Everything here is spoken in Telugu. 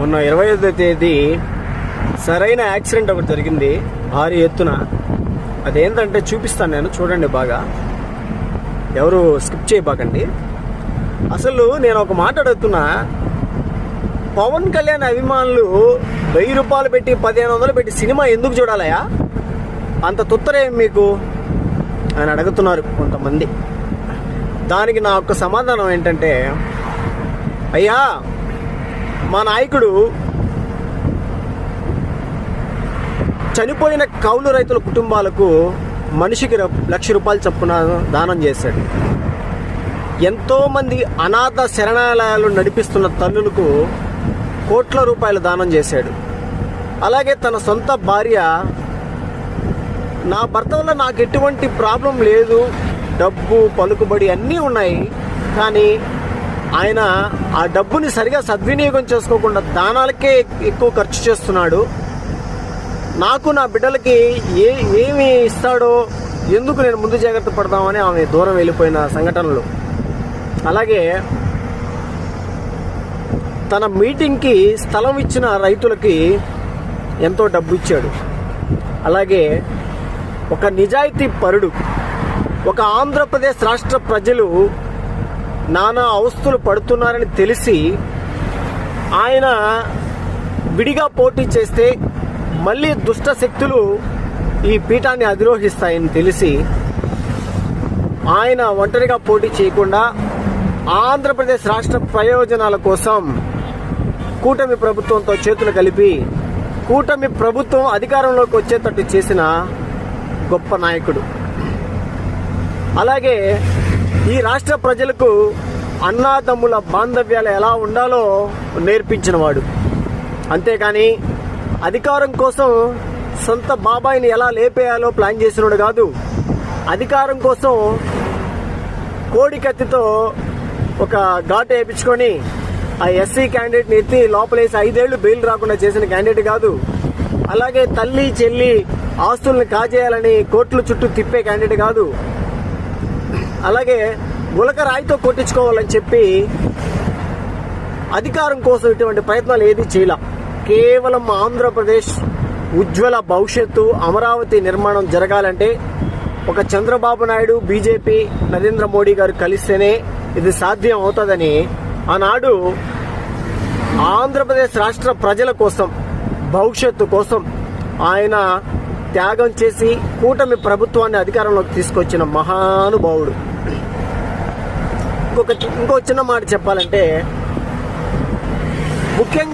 మొన్న ఇరవై ఐదో తేదీ సరైన యాక్సిడెంట్ ఒకటి జరిగింది భారీ ఎత్తున. అదేంటంటే చూపిస్తాను నేను చూడండి బాగా. ఎవరు స్కిప్ చేయబాకండి. అసలు నేను ఒక మాట అడుగుతున్నా. పవన్ కళ్యాణ్ అభిమానులు వెయ్యి రూపాయలు పెట్టి పదిహేను వందలు పెట్టి సినిమా ఎందుకు చూడాలయా? అంత తుత్తరేం మీకు? అని అడుగుతున్నారు కొంతమంది. దానికి నా యొక్క సమాధానం ఏంటంటే అయ్యా మా నాయకుడు చనిపోయిన కౌలు రైతుల కుటుంబాలకు మనిషికి ర- లక్ష రూపాయలు చొప్పున దానం చేశాడు. ఎంతోమంది అనాథ శరణాలయాలు నడిపిస్తున్న తల్లులకు కోట్ల రూపాయలు దానం చేశాడు. అలాగే తన సొంత భార్య నా భర్త వల్ల నాకు ఎటువంటి ప్రాబ్లం లేదు డబ్బు పలుకుబడి అన్నీ ఉన్నాయి కానీ ఆయన ఆ డబ్బుని సరిగా సద్వినియోగం చేసుకోకుండా దానాలకే ఎక్కువ ఖర్చు చేస్తున్నాడు. నాకు నా బిడ్డలకి ఏ ఏమి ఇస్తాడో ఎందుకు నేను ముందు జాగ్రత్త పడదామని ఆమె దూరం వెళ్ళిపోయిన సంఘటనలు. అలాగే తన మీటింగ్కి స్థలం ఇచ్చిన రైతులకి ఎంతో డబ్బు ఇచ్చాడు. అలాగే ఒక నిజాయితీ పరుడు ఒక ఆంధ్రప్రదేశ్ రాష్ట్ర ప్రజలు నానా అవస్థలు పడుతున్నారని తెలిసి ఆయన విడిగా పోటీ చేస్తే మళ్ళీ దుష్ట శక్తులు ఈ పీఠాన్ని అధిరోహిస్తాయని తెలిసి ఆయన ఒంటరిగా పోటీ చేయకుండా ఆంధ్రప్రదేశ్ రాష్ట్ర ప్రయోజనాల కోసం కూటమి ప్రభుత్వంతో చేతులు కలిపి కూటమి ప్రభుత్వం అధికారంలోకి వచ్చేటట్టు చేసిన గొప్ప నాయకుడు. అలాగే ఈ రాష్ట్ర ప్రజలకు అన్నాదమ్ముల బాంధవ్యాలు ఎలా ఉండాలో నేర్పించినవాడు. అంతేకాని అధికారం కోసం సొంత బాబాయిని ఎలా లేపేయాలో ప్లాన్ చేసినాడు కాదు. అధికారం కోసం కోడి కత్తితో ఒక ఘాటు వేయించుకొని ఆ ఎస్సీ క్యాండిడేట్ని ఎత్తి లోపలేసి ఐదేళ్ళు బెయిల్ రాకుండా చేసిన క్యాండిడేట్ కాదు. అలాగే తల్లి చెల్లి ఆస్తుల్ని కాజేయాలని కోర్టుల చుట్టూ తిప్పే క్యాండిడేట్ కాదు. అలాగే గులక రాయితో కొట్టించుకోవాలని చెప్పి అధికారం కోసం ఇటువంటి ప్రయత్నాలు ఏది చేయాల. కేవలం ఆంధ్రప్రదేశ్ ఉజ్వల భవిష్యత్తు అమరావతి నిర్మాణం జరగాలంటే ఒక చంద్రబాబు నాయుడు బీజేపీ నరేంద్ర మోడీ గారు కలిస్తేనే ఇది సాధ్యం అవుతుందని ఆనాడు ఆంధ్రప్రదేశ్ రాష్ట్ర ప్రజల కోసం భవిష్యత్తు కోసం ఆయన త్యాగం చేసి కూటమి ప్రభుత్వాన్ని అధికారంలోకి తీసుకొచ్చిన మహానుభావుడు. ఇంకొక ఇంకో చిన్న మాట చెప్పాలంటే ముఖ్యంగా